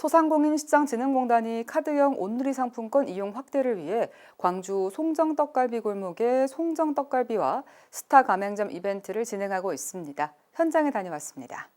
소상공인시장진흥공단이 카드형 온누리 상품권 이용 확대를 위해 광주 송정떡갈비 골목의 송정떡갈비와 스타 가맹점 이벤트를 진행하고 있습니다. 현장에 다녀왔습니다.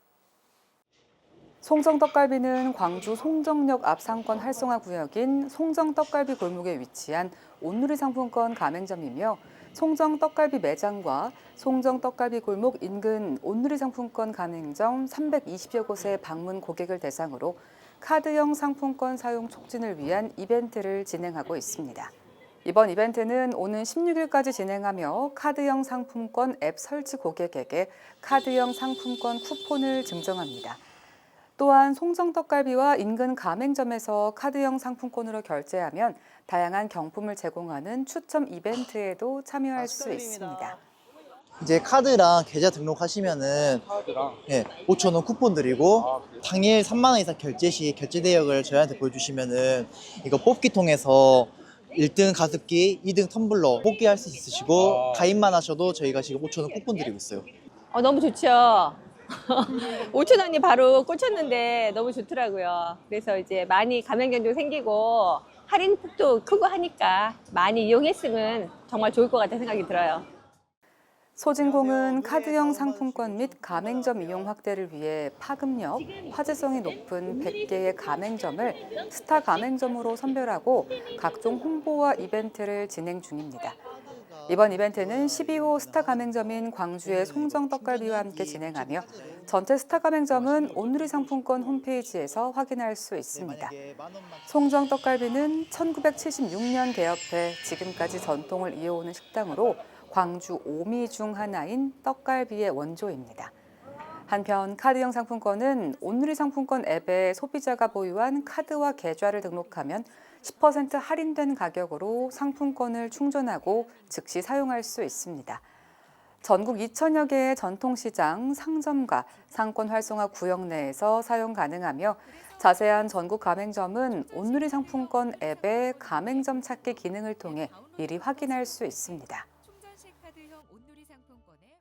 송정떡갈비는 광주 송정역 앞 상권 활성화 구역인 송정떡갈비 골목에 위치한 온누리 상품권 가맹점이며 송정떡갈비 매장과 송정떡갈비 골목 인근 온누리 상품권 가맹점 320여 곳의 방문 고객을 대상으로 카드형 상품권 사용 촉진을 위한 이벤트를 진행하고 있습니다. 이번 이벤트는 오는 16일까지 진행하며 카드형 상품권 앱 설치 고객에게 카드형 상품권 쿠폰을 증정합니다. 또한 송정떡갈비와 인근 가맹점에서 카드형 상품권으로 결제하면 다양한 경품을 제공하는 추첨 이벤트에도 참여할 수 있습니다. 이제 카드랑 계좌 등록하시면은 카드랑 예, 5천 원 쿠폰 드리고 아, 그래요? 당일 3만 원 이상 결제 시 결제 내역을 저희한테 보여주시면은 이거 뽑기 통해서 1등 가습기, 2등 텀블러 뽑기 할 수 있으시고 아. 가입만 하셔도 저희가 지금 5천 원 쿠폰 드리고 있어요. 어, 너무 좋죠. 5천 원이 바로 꽂혔는데 너무 좋더라고요. 그래서 이제 많이 가맹점도 생기고 할인폭도 크고 하니까 많이 이용했으면 정말 좋을 것 같다는 생각이 들어요. 소진공은 카드형 상품권 및 가맹점 이용 확대를 위해 파급력, 화제성이 높은 100개의 가맹점을 스타 가맹점으로 선별하고 각종 홍보와 이벤트를 진행 중입니다. 이번 이벤트는 12호 스타 가맹점인 광주의 송정떡갈비와 함께 진행하며 전체 스타 가맹점은 온누리 상품권 홈페이지에서 확인할 수 있습니다. 송정떡갈비는 1976년 개업해 지금까지 전통을 이어오는 식당으로 광주 오미 중 하나인 떡갈비의 원조입니다. 한편 카드형 상품권은 온누리 상품권 앱에 소비자가 보유한 카드와 계좌를 등록하면 10% 할인된 가격으로 상품권을 충전하고 즉시 사용할 수 있습니다. 전국 2천여 개의 전통시장, 상점과 상권 활성화 구역 내에서 사용 가능하며 자세한 전국 가맹점은 온누리 상품권 앱의 가맹점 찾기 기능을 통해 미리 확인할 수 있습니다. 온누리 상품권에